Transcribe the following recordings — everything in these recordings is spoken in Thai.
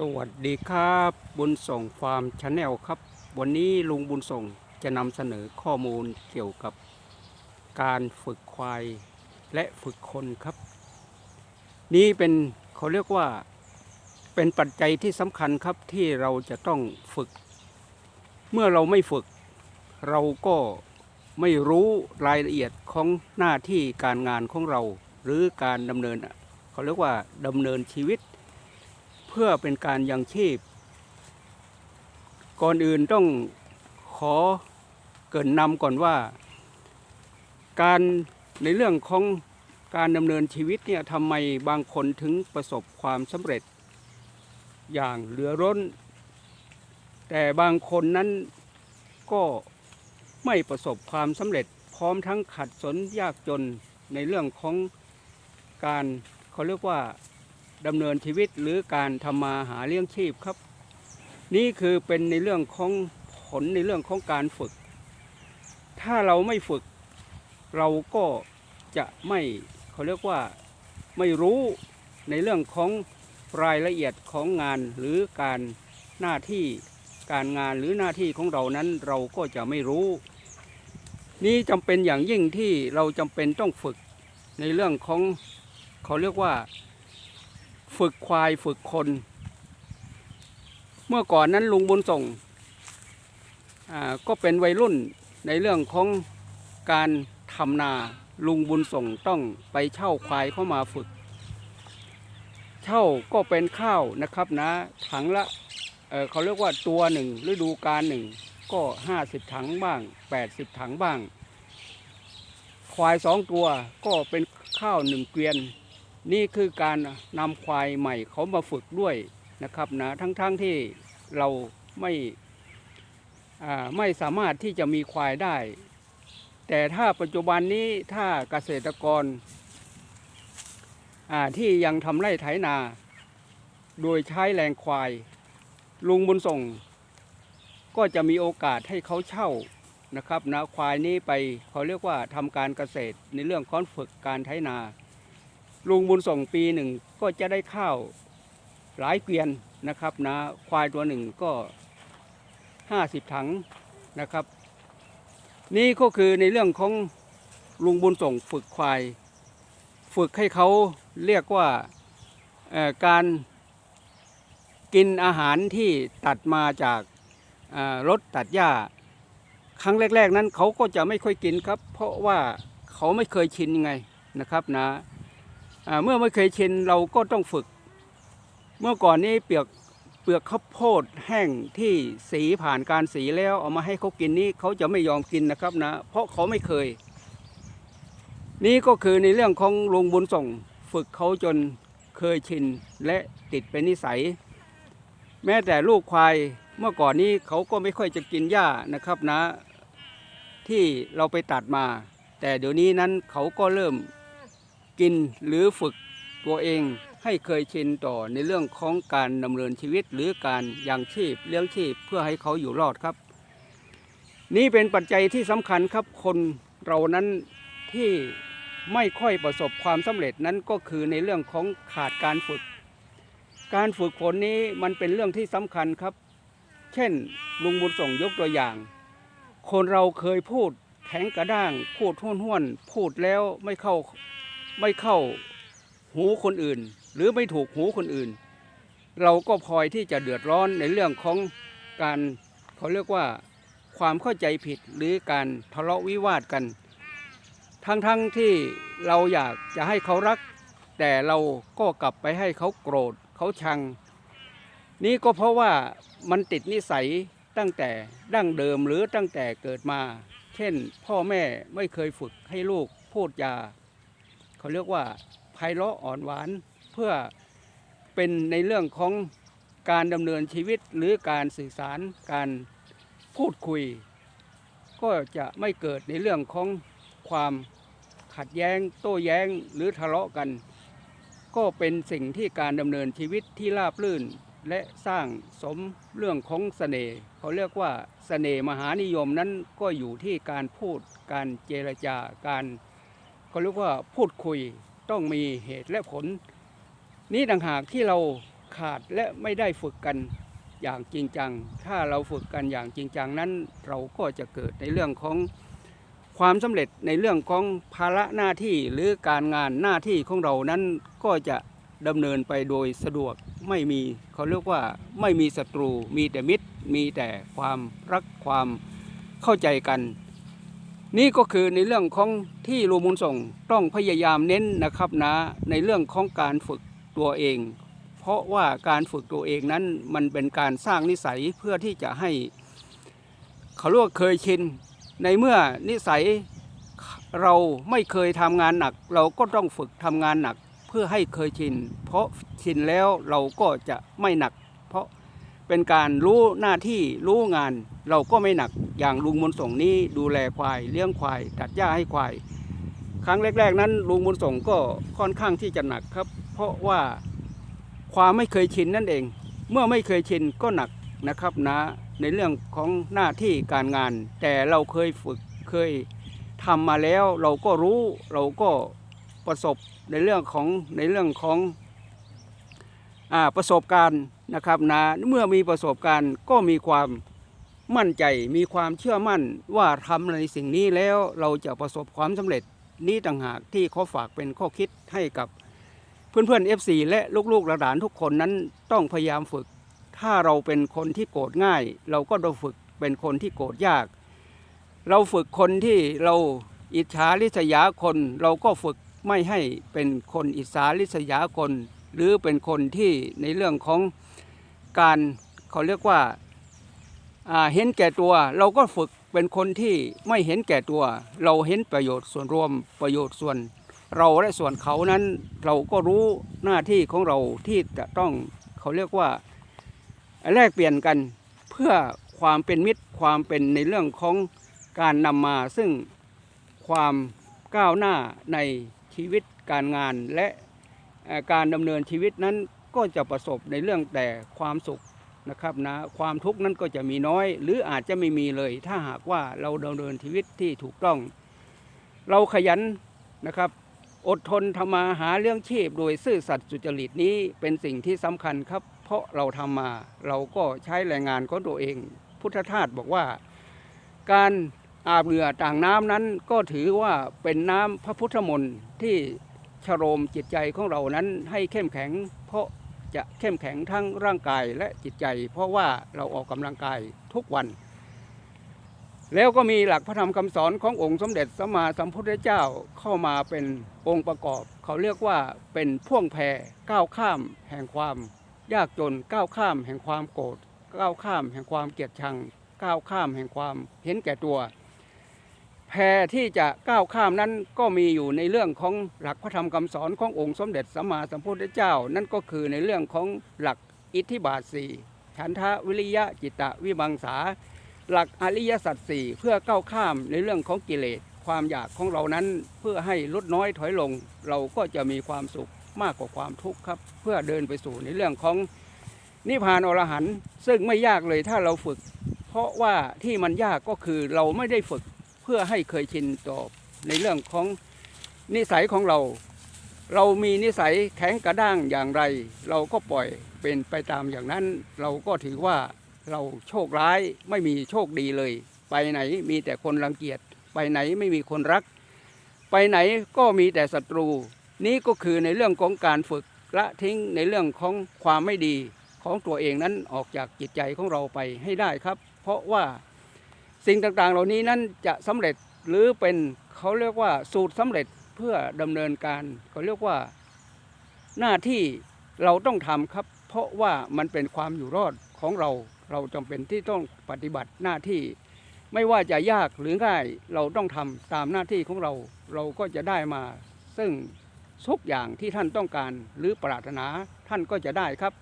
สวัสดีครับ บุญส่งฟาร์มชาแนลครับ วันนี้ลุงบุญส่งจะนำเสนอข้อมูลเกี่ยวกับการฝึกควายและฝึกคนครับ นี่เป็นเขาเรียกว่าเป็นปัจจัยที่สำคัญครับที่เราจะต้องฝึก เมื่อเราไม่ฝึก เราก็ไม่รู้รายละเอียดของหน้าที่การงานของเรา หรือการดำเนินเขาเรียกว่าดำเนินชีวิต พื่อเป็นการยังชีพ ก่อนอื่นต้องขอเกินนำก่อนว่า การในเรื่องของการดำเนินชีวิตเนี่ยทำไมบางคนถึงประสบความสำเร็จ อย่างเหลือร้น แต่บางคนนั้นก็ไม่ประสบความสำเร็จ พร้อมทั้งขัดสนยากจนในเรื่องของการเขาเรียกว่า ดำเนินชีวิตหรือการทำมาหาเลี้ยงชีพครับ นี่คือเป็นในเรื่องของผลในเรื่องของการฝึก ถ้าเราไม่ฝึก เราก็จะไม่เขาเรียกว่าไม่รู้ในเรื่องของรายละเอียดของงานหรือการหน้าที่การงานหรือหน้าที่ของเรานั้นเราก็จะไม่รู้ นี่จำเป็นอย่างยิ่งที่เราจำเป็นต้องฝึกในเรื่องของเขาเรียกว่า ฝึกควายฝึกคน เมื่อก่อนนั้นลุงบุญส่งก็เป็นวัยรุ่นในเรื่องของการทำนาลุงบุญส่งต้องไปเช่าควายเข้ามาฝึก เช่าก็เป็นข้าวนะครับนะถังละเเขาเรียกว่าตัวหนึ่งฤดูกาลหนึ่งก็ห้าสิบถังบ้างแปดสิบถังบ้าง ควายสองตัวก็เป็นข้าวหนึ่งเกวียน นี่คือการนำควายใหม่เขามาฝึกด้วยนะครับนะทั้งๆทที่เราไม่ไม่สามารถที่จะมีควายได้ แต่ถ้าปัจจุบันนี้ถ้าเกษตรกรที่ยังทำไร่ไถนา โดยใช้แรงควาย ลุงบุญส่ง ก็จะมีโอกาสให้เขาเช่านะครับนะควายนี้ไปเขาเรียกว่าทำการเกษตรในเรื่องของฝึกการไถนา ลุงบุญส่งปีหนึ่งก็จะได้ข้าวหลายเกวียนนะครับนะควายตัวหนึ่งก็ห้าสิบถังนะครับ นี่ก็คือในเรื่องของลุงบุญส่งฝึกควาย ฝึกให้เขาเรียกว่าการกินอาหารที่ตัดมาจากรถตัดหญ้า ครั้งแรก ๆ นั้นเขาก็จะไม่ค่อยกินครับ เพราะว่าเขาไม่เคยชินไงนะครับนะอ่า เมื่อไม่เคยชินเราก็ต้องฝึก เมื่อก่อนนี้เปลือกเปลือกข้าวโพดแห้งที่สีผ่านการสีแล้วเอามาให้เขากินนี่เขาจะไม่ยอมกินนะครับนะ เพราะเขาไม่เคย นี่ก็คือในเรื่องของลุงบุญส่งฝึกเขาจนเคยชินและติดเป็นนิสัย แม้แต่ลูกควายเมื่อก่อนนี้เขาก็ไม่ค่อยจะกินหญ้านะครับนะ ที่เราไปตัดมา แต่เดี๋ยวนี้นั้นเขาก็เริ่ม กินหรือฝึกตัวเองให้เคยชินต่อในเรื่องของการดำเนินชีวิตหรือการยังชีพเลี้ยงชีพเพื่อให้เขาอยู่รอดครับ นี่เป็นปัจจัยที่สำคัญครับคนเรานั้นที่ไม่ค่อยประสบความสำเร็จนั้นก็คือในเรื่องของขาดการฝึก การฝึกฝนนี้มันเป็นเรื่องที่สำคัญครับ เช่น ลุงบุญส่งยกตัวอย่าง คนเราเคยพูดแข็งกระด้าง พูดห้วนห้วนๆพูดแล้วไม่เข้า ไม่เข้าหูคนอื่น หรือไม่ถูกหูคนอื่น เราก็พลอยที่จะเดือดร้อนในเรื่องของการเขาเรียกว่าความเข้าใจผิดหรือการทะเลาะวิวาทกัน ทั้งๆทที่เราอยากจะให้เขารัก แต่เราก็กลับไปให้เขาโกรธเขาชัง นี่ก็เพราะว่ามันติดนิสัยตั้งแต่ดั้งเดิมหรือตั้งแต่เกิดมา เช่น พ่อแม่ไม่เคยฝึกให้ลูกพูดจา เขาเรียกว่าไพเราะอ่อนหวานเพื่อเป็นในเรื่องของการดำเนินชีวิตหรือการสื่อสารการพูดคุย ก็จะไม่เกิดในเรื่องของความขัดแย้ง โต้แย้งหรือทะเลาะกัน ก็เป็นสิ่งที่การดำเนินชีวิตที่ราบรื่น และสร้างสมเรื่องของเสน่ห์เขาเรียกว่าเสน่ห์มหานิยมนั้นก็อยู่ที่การพูดการเจรจาการ เขาเรียกว่าพูดคุยต้องมีเหตุและผล นี้ต่างหากที่เราขาดและไม่ได้ฝึกกันอย่างจริงจัง ถ้าเราฝึกกันอย่างจริงจังนั้น เราก็จะเกิดในเรื่องของความสำเร็จในเรื่องของภาระหน้าที่หรือการงานหน้าที่ของเรานั้นก็จะดำเนินไปโดยสะดวกไม่มีเขาเรียกว่าไม่มีศัตรู มีแต่มิตร มีแต่ความรักความเข้าใจกัน นี่ก็คือในเรื่องของที่รูมูลส่งต้องพยายามเน้นนะครับนะในเรื่องของการฝึกตัวเอง เพราะว่าการฝึกตัวเองนั้นมันเป็นการสร้างนิสัยเพื่อที่จะให้เขาเรียกเคยชินในเมื่อนิสัยเราไม่เคยทำงานหนัก เราก็ต้องฝึกทำงานหนักเพื่อให้เคยชิน เพราะชินแล้วเราก็จะไม่หนัก เพราะเป็นการรู้หน้าที่รู้งาน เราก็ไม่หนักอย่างลุงมนส่งนี้ดูแลควายเลี้ยงควาย ตัดหญ้าให้ควาย ครั้งแรก ๆ นั้นลุงมนส่งก็ค่อนข้างที่จะหนักครับ เพราะว่าความไม่เคยชินนั่นเอง เมื่อไม่เคยชินก็หนักนะครับนะในเรื่องของหน้าที่การงาน แต่เราเคยฝึกเคยทำมาแล้วเราก็รู้เราก็ประสบในเรื่องของในเรื่องของอประสบการณ์นะครับนะเมื่อมีประสบการณ์ก็มีความ มั่นใจมีความเชื่อมั่นว่าทำในสิ่งนี้แล้วเราจะประสบความสำเร็จนี้ต่างหากที่เขาฝากเป็นข้อคิดให้กับเพื่อนๆ FC และลูกๆหลานทุกคนนั้นต้องพยายามฝึก ถ้าเราเป็นคนที่โกรธง่าย เราก็ต้องฝึกเป็นคนที่โกรธยาก เราฝึกคนที่เราอิจฉาริษยาคน เราก็ฝึกไม่ให้เป็นคนอิจฉาริษยาคน หรือเป็นคนที่ในเรื่องของการเขาเรียกว่า เห็นแก่ตัว เราก็ฝึกเป็นคนที่ไม่เห็นแก่ตัว เราเห็นประโยชน์ส่วนรวมประโยชน์ส่วน เราและส่วนเขานั้น เราก็รู้หน้าที่ของเราที่จะต้องเขาเรียกว่าแลกเปลี่ยนกันเพื่อความเป็นมิตรความเป็นในเรื่องของการนำมาซึ่งความก้าวหน้าในชีวิตการงานและการดำเนินชีวิตนั้นก็จะประสบในเรื่องแต่ความสุข นะครับนะความทุกข์นั้นก็จะมีน้อย หรืออาจจะไม่มีเลย ถ้าหากว่าเราดำเนินชีวิตที่ถูกต้อง เราขยันนะครับ อดทนทำมาหาเรื่องชีพโดยซื่อสัตย์สุจริตนี้เป็นสิ่งที่สำคัญครับ เพราะเราทำมาเราก็ใช้แรงงานของตัวเอง พุทธทาสบอกว่า การอาบเหงื่อต่างน้ำนั้นก็ถือว่าเป็นน้ำพระพุทธมนต์ที่ชโรมจิตใจของเรานั้นให้เข้มแข็งเพราะ จะเข้มแข็งทั้งร่างกายและจิตใจ เพราะว่าเราออกกำลังกายทุกวัน แล้วก็มีหลักพระธรรมคำสอนขององค์สมเด็จสัมมาสัมพุทธเจ้าเข้ามาเป็นองค์ประกอบ เขาเรียกว่าเป็นพ่วงแพรก้าวข้าม แห่งความ ยากจนก้าวข้าม แห่งความโกรธก้าวข้าม แห่งความเกลียดชังก้าวข้ามแห่งความเห็นแก่ตัว แพรที่จะก้าวข้ามนั้นก็มีอยู่ในเรื่องของหลักพระธรรมคำสอนขององค์สมเด็จสัมมาสัมพุทธเจ้า นั่นก็คือในเรื่องของหลักอิทธิบาทสี่ฉันทะวิริยะจิตตะวิมังสา หลักอริยสัจสี่เพื่อก้าวข้ามในเรื่องของกิเลสความอยากของเรานั้นเพื่อให้ลดน้อยถอยลง เราก็จะมีความสุขมากกว่าความทุกข์ครับ เพื่อเดินไปสู่ในเรื่องของนิพพานอรหันต์ซึ่งไม่ยากเลยถ้าเราฝึก เพราะว่าที่มันยากก็คือเราไม่ได้ฝึก เพื่อให้เคยชินต่อในเรื่องของนิสัยของเรา เรามีนิสัยแข็งกระด้างอย่างไร เราก็ปล่อยเป็นไปตามอย่างนั้น เราก็ถือว่าเราโชคร้ายไม่มีโชคดีเลย ไปไหนมีแต่คนรังเกียจไปไหนไม่มีคนรัก ไปไหนก็มีแต่ศัตรู นี่ก็คือในเรื่องของการฝึกละทิ้งในเรื่องของความไม่ดีของตัวเองนั้นออกจากจิตใจของเราไปให้ได้ครับ เพราะว่า สิ่งต่างๆ เหล่านี้นั้นจะสำเร็จหรือเป็นเขาเรียกว่าสูตรสำเร็จเพื่อดำเนินการเขาเรียกว่าหน้าที่เราต้องทำครับ เพราะว่ามันเป็นความอยู่รอดของเรา เราจำเป็นที่ต้องปฏิบัติหน้าที่ ไม่ว่าจะยากหรือง่ายเราต้องทำตามหน้าที่ของเรา เราก็จะได้มา ซึ่งทุกอย่างที่ท่านต้องการหรือปรารถนาท่านก็จะได้ครับ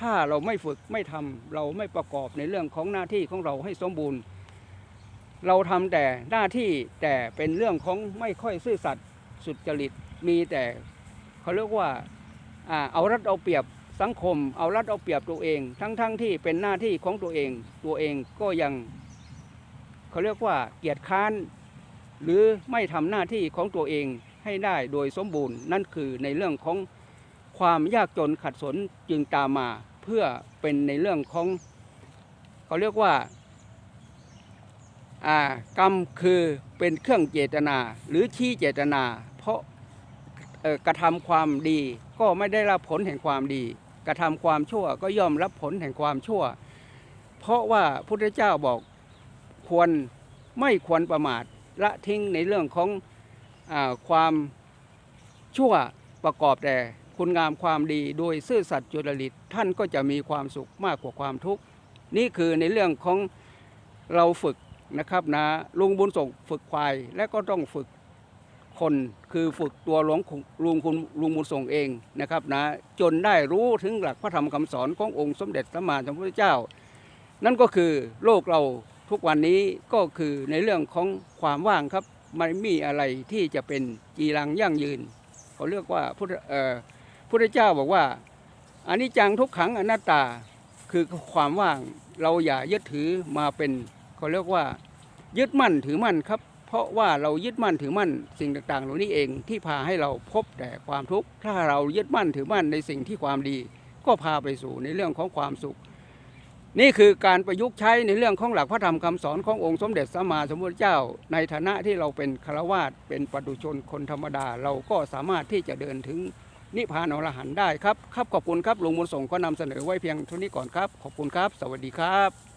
ถ้าเราไม่ฝึกไม่ทำเราไม่ประกอบในเรื่องของหน้าที่ของเราให้สมบูรณ์ เราทำแต่หน้าที่แต่เป็นเรื่องของไม่ค่อยซื่อสัตย์สุจริตมีแต่เขาเรียกว่าเอารัดเอาเปรียบสังคม เอารัดเอาเปรียบตัวเอง ทั้งๆทที่เป็นหน้าที่ของตัวเอง ตัวเองก็ยังเขาเรียกว่าเกียรติค้าน หรือไม่ทำหน้าที่ของตัวเองให้ได้โดยสมบูรณ์ นั่นคือในเรื่องของความยากจนขัดสนจึงตามมาเพื่อเป็นในเรื่องของเขาเรียกว่า กรรมคือเป็นเครื่องเจตนา หรือชี้เจตนา เพราะกระทำความดีก็ไม่ได้รับผลแห่งความดี กระทำความชั่วก็ย่อมรับผลแห่งความชั่ว เพราะว่าพุทธเจ้าบอกควรไม่ควรประมาทละทิ้งในเรื่องของอความชั่วประกอบแต่คุณงามความดีโดยซื่อสัตย์จุลริตท่านก็จะมีความสุขมากกว่าความทุกข์ นี่คือในเรื่องของเราฝึก นะครับนะลุงบุญส่งฝึกควายและก็ต้องฝึกคนคือฝึกตัวหลวงลุงคุณลุงบุญส่งเองนะครับนะจนได้รู้ถึงหลักพระธรรมคำสอนขององค์สมเด็จสัมมาสัมพุทธเจ้า นั่นก็คือโลกเราทุกวันนี้ก็คือในเรื่องของความว่างครับไม่มีอะไรที่จะเป็นจีรังยั่งยืนเขาเรียกว่าพุทธเอ่อพุทธเจ้าบอกว่าอนิจจังทุกขังอนัตตาคือความว่างเราอย่ายึดถือมาเป็น เขาเรียกว่า ยึดมั่นถือมั่นครับ เพราะว่าเรายึดมั่นถือมั่น สิ่งต่างๆ เหล่านี้เองที่พาให้เราพบแต่ความทุกข์ถ้าเรายึดมั่นถือมั่นในสิ่งที่ความดี ก็พาไปสู่ในเรื่องของความสุข นี่คือการประยุกต์ใช้ในเรื่องของหลักพระธรรมคำสอนขององค์สมเด็จสัมมาสัมพุทธเจ้า ในฐานะที่เราเป็นฆราวาสเป็นปัตุชนคนธรรมดา เราก็สามารถที่จะเดินถึงนิพพานอรหันต์ได้ครับ ครับขอบคุณครับหลวงบุญส่งก็นำเสนอไว้เพียงเท่านี้ก่อนครับ ขอบคุณครับ สวัสดีครับ